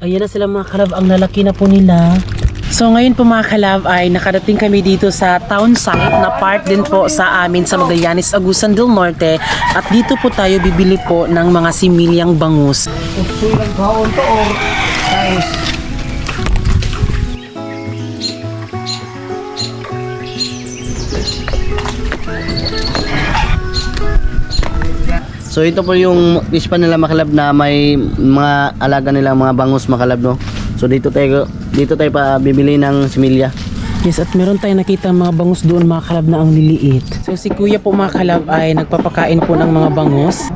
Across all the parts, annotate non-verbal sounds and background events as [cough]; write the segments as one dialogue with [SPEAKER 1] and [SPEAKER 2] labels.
[SPEAKER 1] Ayan na sila mga kalab, ang lalaki na po nila. So ngayon po mga kalab ay nakarating kami dito sa town site na part din po sa amin sa Magallanes, Agusan del Norte at dito po tayo bibili po ng mga similyang bangus.
[SPEAKER 2] Sulang kaon to or guys.
[SPEAKER 3] So ito po yung fish pan nila makalab na may mga alaga nila mga bangus makalab no. So dito tayo dito tayo pa bibili ng similya.
[SPEAKER 1] Yes, at meron tayong nakita mga bangus doon mga kalab na ang liliit. So si kuya po mga kalab ay nagpapakain po ng mga bangus.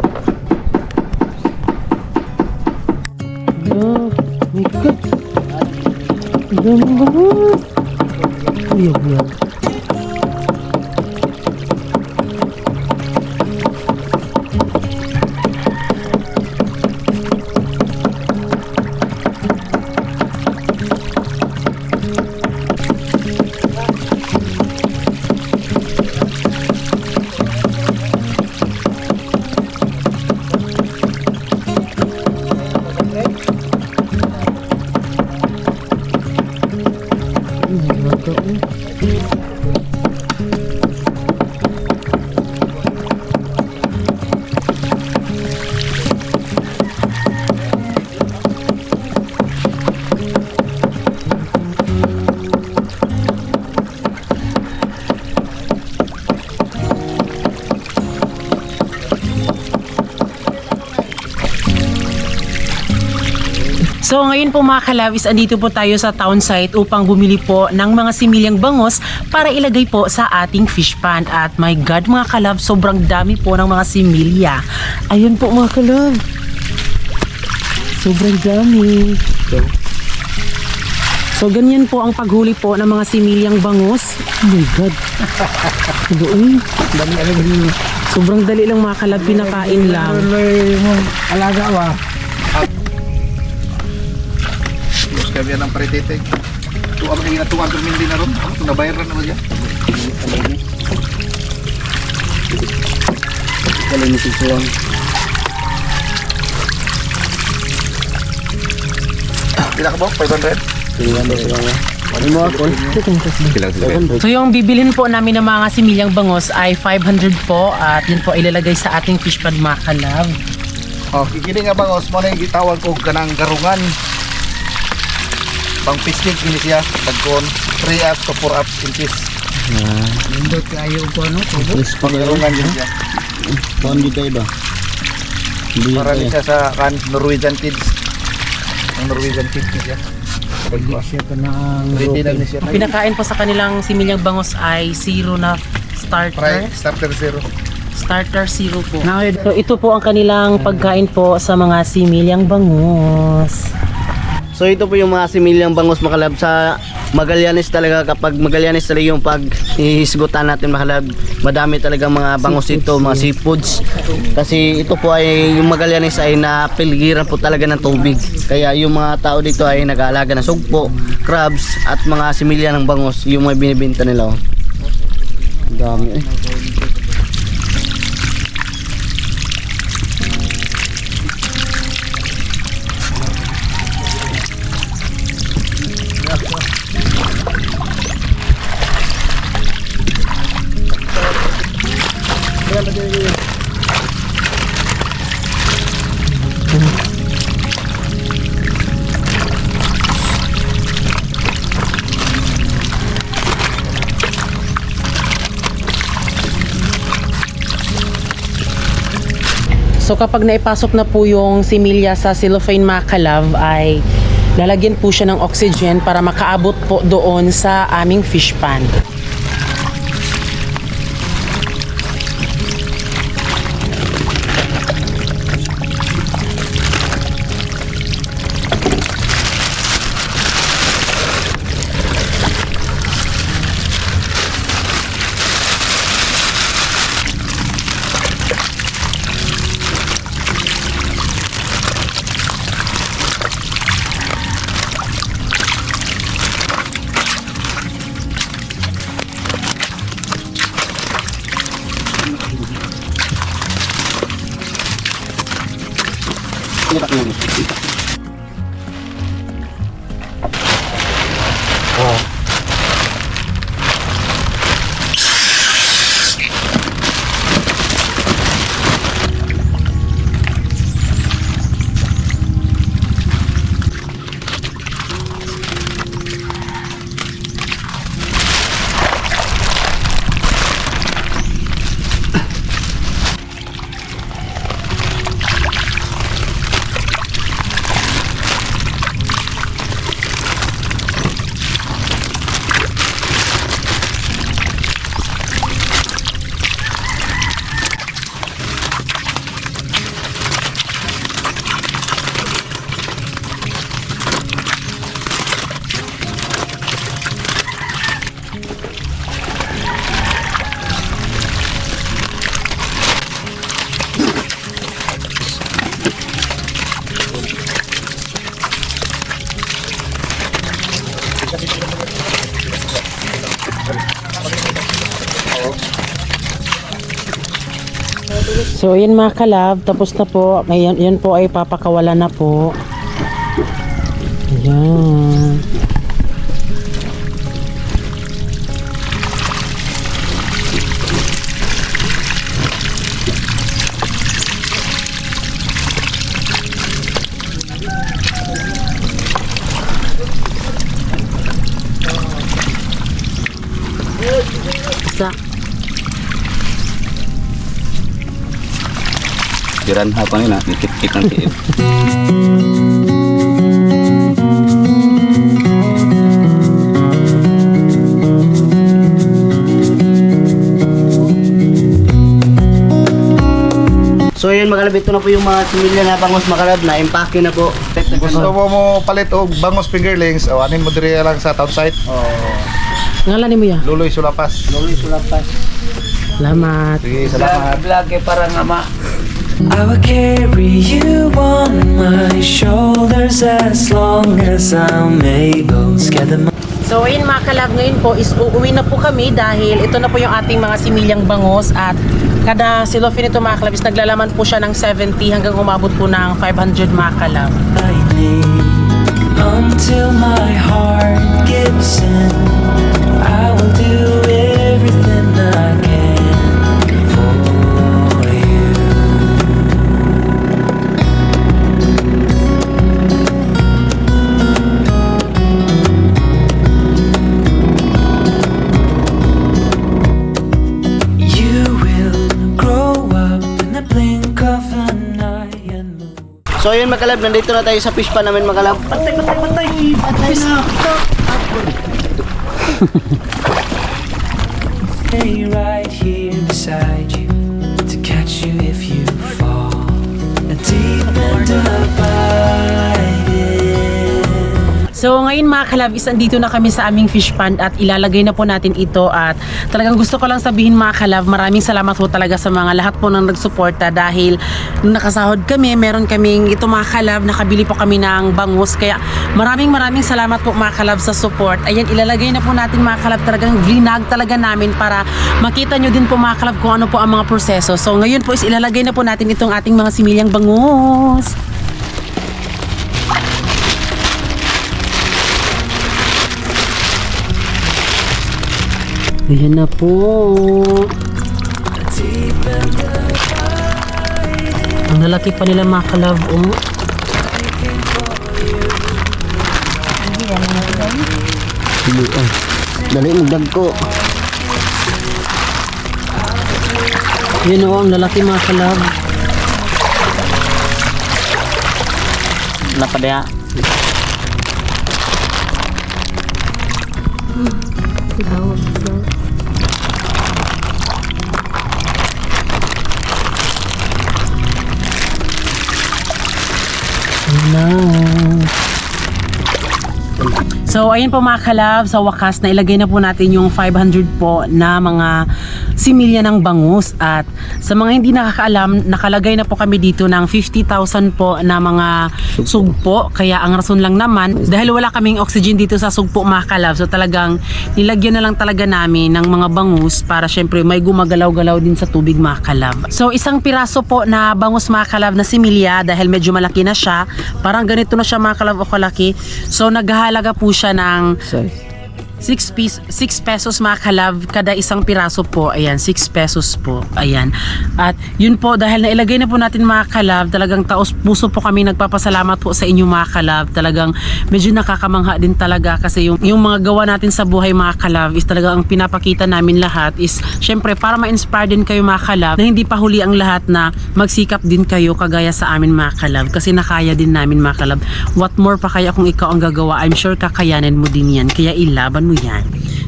[SPEAKER 1] Oh my God. Ang daming bangus. Kuya, kuya. Ngayon po mga kalabis, andito po tayo sa town site upang bumili po ng mga similyang bangos para ilagay po sa ating fish pan. At my God mga kalab, sobrang dami po ng mga similya. Ayun po mga kalab. Sobrang dami. So ganyan po ang paghuli po ng mga similyang bangos. Oh my God. [laughs] Doon.
[SPEAKER 2] Dami alam.
[SPEAKER 1] Sobrang dali lang mga kalab, pinakain lang.
[SPEAKER 2] Alaga wa.
[SPEAKER 4] Kami ng paritetek. Tu ang nangina tu ang mindi na ron. Ano kung nabayaran naman yan?
[SPEAKER 3] Kali ni sisuwang.
[SPEAKER 4] Pila ka ba? 500?
[SPEAKER 3] Tingnan mo sila. Ano mo ako?
[SPEAKER 4] Pila
[SPEAKER 1] So yung bibilhin po namin ng mga similyang bangos ay 500 po at yun po ilalagay sa ating fish pan mga kalab.
[SPEAKER 4] Oh, kikini nga bang os mo na yung gitawag ko kanang garungan. Pang pisting kini siya. Pagkon 3 ups to 4 ups inches.
[SPEAKER 2] Nindot kayo ko ano tubo.
[SPEAKER 3] Yes,
[SPEAKER 4] Pang garungan yun siya.
[SPEAKER 3] Kuhan dito tayo ba?
[SPEAKER 4] Din siya sa kan Norwegian kids. Ang Norwegian kids siya.
[SPEAKER 2] Hindi siya ka na ang
[SPEAKER 1] pinakain po sa kanilang similyang bangos ay zero na starter.
[SPEAKER 4] starter zero.
[SPEAKER 1] Starter zero po. So ito po ang kanilang pagkain po sa mga similyang bangos.
[SPEAKER 3] So ito po yung mga similyang bangus makalab sa Magallanes talaga kapag Magallanes talaga yung pag ihisgutan natin makalab madami talaga mga bangus dito mga seafoods. Kasi ito po ay yung Magallanes ay napiligiran po talaga ng tubig. Kaya yung mga tao dito ay nag-aalaga ng sugpo, crabs at mga similya ng bangus yung mga binibenta nila oh. Dami eh
[SPEAKER 1] So kapag naipasok na po yung similya sa cellophane mga kalab ay lalagyan po siya ng oxygen para makaabot po doon sa aming fish Itak muna.
[SPEAKER 2] Oh.
[SPEAKER 1] So, yun mga kalab, tapos na po. Ngayon, yun po ay papakawala na po. Ayan. Isa.
[SPEAKER 5] Jiran apa ni nak dikit-dikit nanti.
[SPEAKER 3] So yun mga kalab, ito na po yung mga similya na bangos mga kalab na impake na po.
[SPEAKER 4] Gusto mo mo palit og bangos fingerlings, o anin mo diri lang sa town site.
[SPEAKER 1] Ngalan mo ya.
[SPEAKER 4] Luloy Sulapas.
[SPEAKER 3] Luloy sulapas.
[SPEAKER 1] Salamat.
[SPEAKER 4] Sige, salamat.
[SPEAKER 2] Vlog eh, parang ama.
[SPEAKER 6] I will carry you on my shoulders as long as I'm able. Scatter my
[SPEAKER 1] So ayun mga kalab, ngayon po is uuwi na po kami dahil ito na po yung ating mga similyang bangos at kada silofin nito mga kalab is naglalaman po siya ng 70 hanggang umabot po ng 500 mga kalab.
[SPEAKER 6] until my heart gives in. I will do
[SPEAKER 3] So yun mga kalab, nandito na tayo sa fish pan namin mga kalab. Patay, patay, patay! Patay na!
[SPEAKER 6] Stay right here beside you
[SPEAKER 1] So ngayon mga kalab is andito na kami sa aming fish pond at ilalagay na po natin ito at talagang gusto ko lang sabihin mga kalab maraming salamat po talaga sa mga lahat po nang nagsuporta dahil nung nakasahod kami meron kaming ito mga kalab nakabili po kami ng bangus. Kaya maraming maraming salamat po mga kalab sa support. Ayan ilalagay na po natin mga kalab talagang vlinag talaga namin para makita nyo din po mga kalab kung ano po ang mga proseso. So ngayon po is ilalagay na po natin itong ating mga similyang bangus Ayan na po. Ang lalaki pa nila mga kalab, oh.
[SPEAKER 3] Sige, ah. Dali, magdag ko.
[SPEAKER 1] Yun oh, ang lalaki mga kalab.
[SPEAKER 3] Napadaya.
[SPEAKER 1] Hello. So, ayun po mga kalab, sa wakas na ilagay na po natin yung 500 po na mga similya ng bangus at sa mga hindi nakakaalam, nakalagay na po kami dito ng 50,000 po na mga sugpo. Kaya ang rason lang naman, dahil wala kaming oxygen dito sa sugpo mga kalab, so talagang nilagyan na lang talaga namin ng mga bangus para syempre may gumagalaw-galaw din sa tubig mga kalab. So, isang piraso po na bangus mga kalab na similya dahil medyo malaki na siya, parang ganito na siya mga kalab o kalaki. So, naghahalaga po siya ng 6 piece 6 pesos mga kalab kada isang piraso po. Ayan, 6 pesos po. Ayan. At yun po dahil nailagay na po natin mga kalab, talagang taos puso po kami nagpapasalamat po sa inyo mga kalab. Talagang medyo nakakamangha din talaga kasi yung yung mga gawa natin sa buhay mga kalab is talaga ang pinapakita namin lahat is syempre para ma-inspire din kayo mga kalab na hindi pa huli ang lahat na magsikap din kayo kagaya sa amin mga kalab kasi nakaya din namin mga kalab. What more pa kaya kung ikaw ang gagawa? I'm sure kakayanin mo din yan. Kaya ilaban mo yan.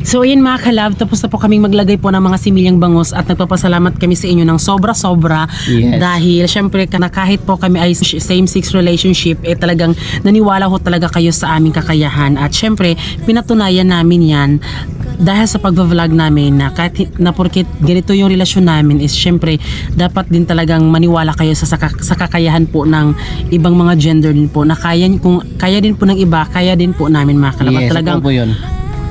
[SPEAKER 1] So ayun mga kalab, tapos na po kaming maglagay po ng mga similyang bangus at nagpapasalamat kami sa inyo ng sobra-sobra
[SPEAKER 3] Yes.
[SPEAKER 1] dahil syempre na kahit po kami ay same-sex relationship eh talagang naniwala ho talaga kayo sa aming kakayahan at syempre pinatunayan namin yan dahil sa pagva-vlog namin na kahit hi- na porket ganito yung relasyon namin is syempre dapat din talagang maniwala kayo sa, sa, sa kakayahan po ng ibang mga gender din po na kaya kung kaya din po ng iba kaya din po namin mga kalab At
[SPEAKER 3] Yes,
[SPEAKER 1] talagang
[SPEAKER 3] po yun.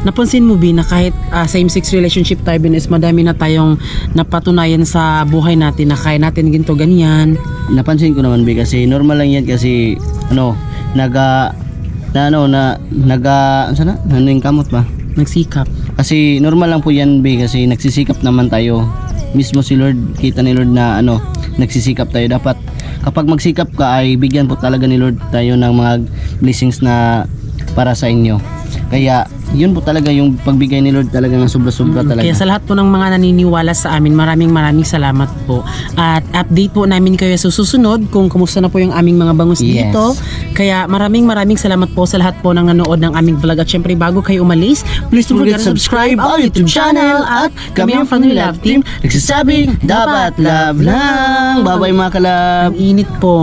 [SPEAKER 1] Napansin mo, Bi, na kahit ah, same-sex relationship tayo, Bin, is madami na tayong napatunayan sa buhay natin na kaya natin ginto ganyan.
[SPEAKER 3] Napansin ko naman, Bi, kasi normal lang yan kasi, ano, naga, na ano, na, naga, ano sana? Ano yung kamot ba?
[SPEAKER 1] Nagsikap.
[SPEAKER 3] Kasi normal lang po yan, Bi, kasi nagsisikap naman tayo. Mismo si Lord, kita ni Lord na ano, nagsisikap tayo. Dapat kapag magsikap ka ay bigyan po talaga ni Lord tayo ng mga blessings na para sa inyo. Kaya yun po talaga yung pagbigay ni Lord talaga ng sobra-sobra talaga.
[SPEAKER 1] Kaya sa lahat po ng mga naniniwala sa amin, maraming maraming salamat po. At update po namin kayo sa susunod kung kumusta na po yung aming mga bangus
[SPEAKER 3] Yes.
[SPEAKER 1] dito. Kaya maraming maraming salamat po sa lahat po ng nanood ng aming vlog. At syempre bago kayo umalis, please don't forget to subscribe our YouTube channel at kami ang Family Love Team.
[SPEAKER 3] nagsasabing dapat love lang. Bye-bye mga kalab.
[SPEAKER 1] Ang init po.